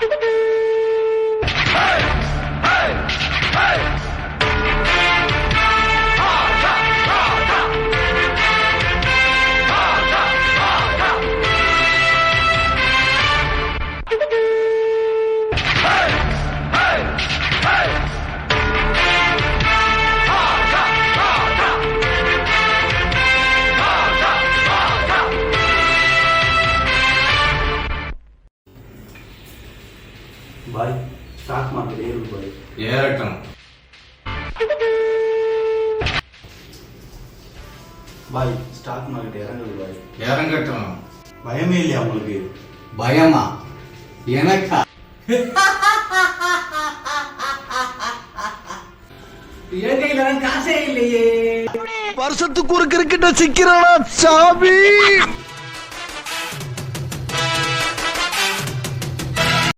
Thank you. Bye. Stock market ஏறும் பாய். ஏறட்டும். பாய் stock market இறங்குது பாய். இறங்கட்டும். பயமே இல்லையா உங்களுக்கு? பயமா? எனக்கா? காசே இல்லையே. வருஷத்துக்கு ஒரு கிரிக்கெட்ட சிக்கிறானா சாமி?